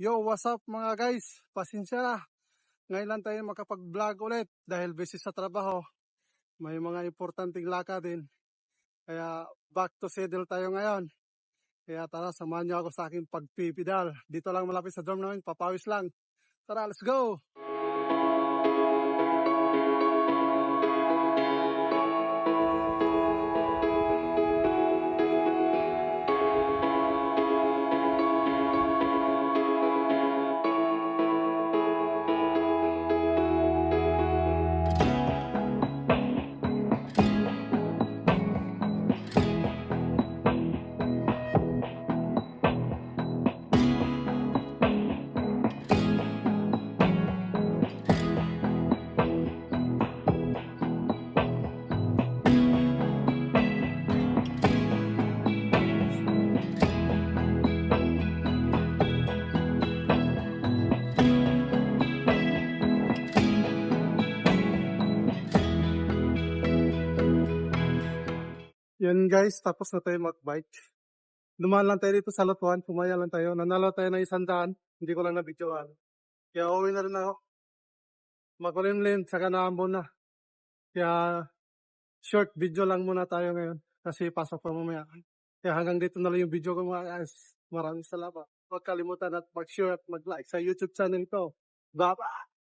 Yo, what's up mga guys? Pasensya na. Ngayon lang tayo makapag-vlog ulit dahil busy sa trabaho. May mga importanteng laka din. Kaya back to saddle tayo ngayon. Kaya tara, samahan niyo ako sa aking pagpipidal. Dito lang malapit sa dorm namin, papawis lang. Tara, let's go! Yan guys, tapos na tayo mag-bike. Dumaan lang tayo dito sa Lotuan, pumaya lang tayo. Nanalo tayo ng isang daan, hindi ko lang nabidyoan. Kaya uwi na rin ako. Makulimlim, saka naambon na. Kaya short video lang muna tayo ngayon kasi pasok pa mamaya. Kaya hanggang dito na lang yung video ko mga guys. Maraming salamat. Huwag kalimutan at mag-share at mag-like sa YouTube channel ko. Bye-bye!